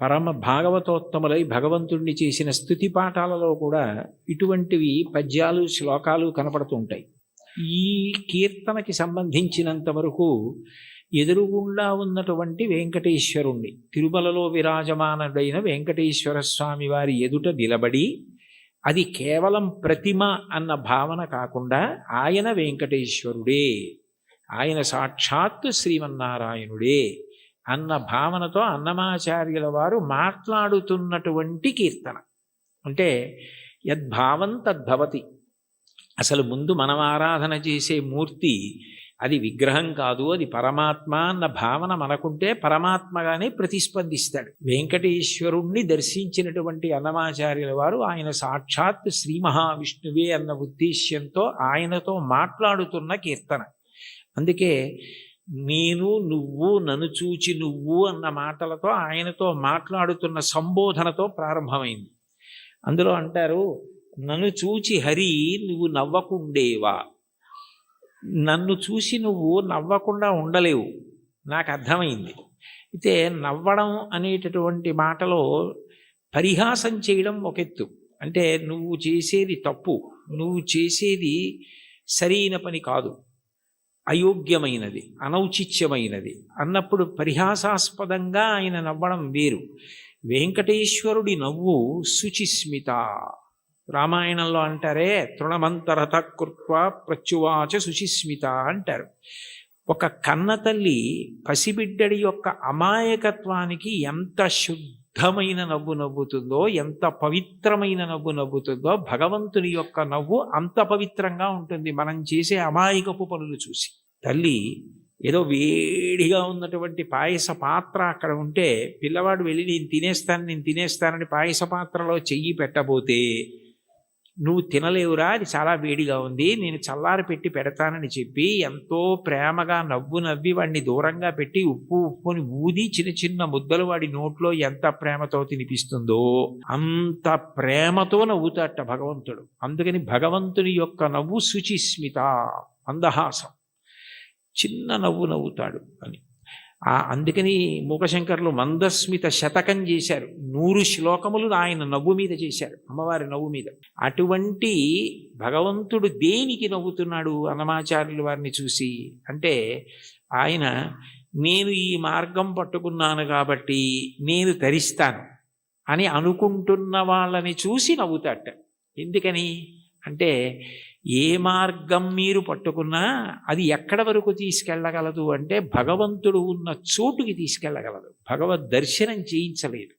పరమ భాగవతోత్తములై భగవంతుణ్ణి చేసిన స్థుతి పాఠాలలో కూడా ఇటువంటివి పద్యాలు శ్లోకాలు కనపడుతూ ఉంటాయి. ఈ కీర్తనకి సంబంధించినంత వరకు ఎదురుగుండా ఉన్నటువంటి వెంకటేశ్వరుణ్ణి తిరుమలలో విరాజమానుడైన వెంకటేశ్వర స్వామి వారి ఎదుట నిలబడి అది కేవలం ప్రతిమ అన్న భావన కాకుండా ఆయన వెంకటేశ్వరుడే ఆయన సాక్షాత్తు శ్రీమన్నారాయణుడే అన్న భావనతో అన్నమాచార్యుల వారు మాట్లాడుతున్నటువంటి కీర్తన. అంటే యద్భావం తద్భవతి అసలు ముందు మనం ఆరాధన చేసే మూర్తి అది విగ్రహం కాదు అది పరమాత్మ అన్న భావన మనకుంటే పరమాత్మగానే ప్రతిస్పందిస్తాడు. వెంకటేశ్వరుణ్ణి దర్శించినటువంటి అన్నమాచార్యుల వారు ఆయన సాక్షాత్ శ్రీ మహావిష్ణువే అన్న ఉద్దేశ్యంతో ఆయనతో మాట్లాడుతున్న కీర్తన. అందుకే నేను నువ్వు నన్ను చూచి నువ్వు అన్న మాటలతో ఆయనతో మాట్లాడుతున్న సంబోధనతో ప్రారంభమైంది. అందులో అంటారు నన్ను చూచి హరి నువ్వు నవ్వకుండేవా? నన్ను చూసి నువ్వు నవ్వకుండా ఉండలేవు. నాకు అర్థమైంది. అయితే నవ్వడం అనేటటువంటి మాటలో పరిహాసం చేయడం ఒక ఎత్తు. అంటే నువ్వు చేసేది తప్పు. నువ్వు చేసేది సరైన పని కాదు. అయోగ్యమైనది అనౌచిత్యమైనది అన్నప్పుడు పరిహాసాస్పదంగా ఆయన నవ్వడం వేరు. వెంకటేశ్వరుడి నవ్వు శుచిస్మిత. రామాయణంలో అంటారే తృణమంతరత కృత్వ ప్రత్యువాచ శుచిస్మిత అంటారు. ఒక కన్న తల్లి పసిబిడ్డడి యొక్క అమాయకత్వానికి ఎంత శుద్ధమైన నవ్వు నవ్వుతుందో ఎంత పవిత్రమైన నవ్వు నవ్వుతుందో భగవంతుని యొక్క నవ్వు అంత పవిత్రంగా ఉంటుంది. మనం చేసే అమాయకపు పనులు చూసి. తల్లి ఏదో వేడిగా ఉన్నటువంటి పాయస పాత్ర అక్కడ ఉంటే పిల్లవాడు వెళ్ళి నేను తినేస్తాను నేను తినేస్తానని పాయస పాత్రలో చెయ్యి పెట్టబోతే నువ్వు తినలేవురా అది చాలా వేడిగా ఉంది నేను చల్లారి పెట్టి పెడతానని చెప్పి ఎంతో ప్రేమగా నవ్వు నవ్వి వాడిని దూరంగా పెట్టి ఉప్పు ఉప్పుని ఊది చిన్న చిన్న ముద్దలు వాడి నోట్లో ఎంత ప్రేమతో తినిపిస్తుందో అంత ప్రేమతో నవ్వుతాట భగవంతుడు. అందుకని భగవంతుని యొక్క నవ్వు శుచిస్మిత అందహాసం చిన్న నవ్వు నవ్వుతాడు అని. అందుకని మూకశంకర్లు మందస్మిత శతకం చేశారు. నూరు శ్లోకములు ఆయన నవ్వు మీద చేశారు అమ్మవారి నవ్వు మీద. అటువంటి భగవంతుడు దేనికి నవ్వుతున్నాడు అన్నమాచార్యుల వారిని చూసి అంటే ఆయన నేను ఈ మార్గం పట్టుకున్నాను కాబట్టి నేను తరిస్తాను అని అనుకుంటున్న వాళ్ళని చూసి నవ్వుతాట ఎందుకని? అంటే ఏ మార్గం మీరు పట్టుకున్నా అది ఎక్కడ వరకు తీసుకెళ్ళగలదు అంటే భగవంతుడు ఉన్న చోటుకి తీసుకెళ్ళగలదు. భగవద్ దర్శనం చేయించలేదు.